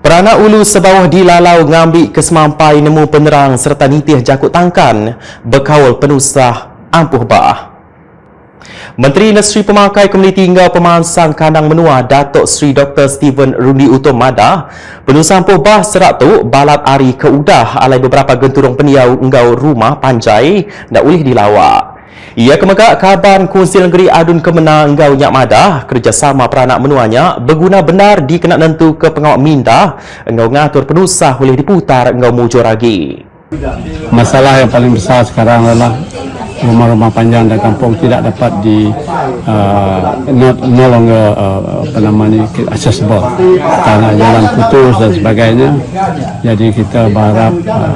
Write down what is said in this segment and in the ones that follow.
Peranak ulu sebawah di Lalau ngambil kesemampai nemu penerang serta nitih jakut tangkan berkawal penusah ampuh bah. Menteri Industri Pemakai Komuniti hingga Pemansang Kandang Menua Datuk Seri Dr. Steven Rundi Utomada penusah ampuh bah serak tu balat ari ke udah alai beberapa genturung peniau enggau rumah panjai nak ulih dilawak. Ia kemegak kaban Kunsil Negeri Adun Kemenang Ngau Nyak Madah kerjasama peranak menuanya berguna benar di kena nentu ke pengawak minda ngau ngatur penusah boleh diputar ngau mujur lagi. Masalah yang paling besar sekarang adalah rumah-rumah panjang dan kampung tidak dapat di uh, not, no longer uh, apa nama ni accessible. Karena jalan putus dan sebagainya. Jadi kita berharap uh,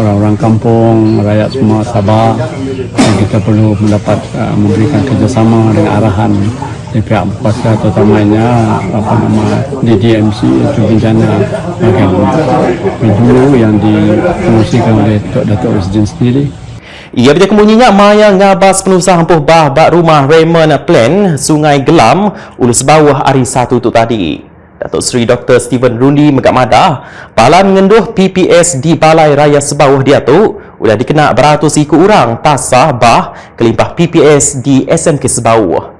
orang-orang kampung, rakyat semua sabar. dan kita perlu mendapat uh, memberikan kerjasama dengan arahan dari pihak berkuasa terutamanya apa nama DDMC itu bencana bagian dulu yang difungsikan oleh Tok Datuk Residen sendiri Ia berjaya kemunyinya maya ngabas penusah ampuh bah bak rumah Raymond Plan Sungai Gelam ulus bawah hari satu tu tadi. Datuk Seri Dr. Steven Rundi Megak Madah, balan ngenduh PPS di Balai Raya Sebawah dia tu, sudah dikena beratus ikut orang tasah bah kelimpah PPS di SMK Sebawah.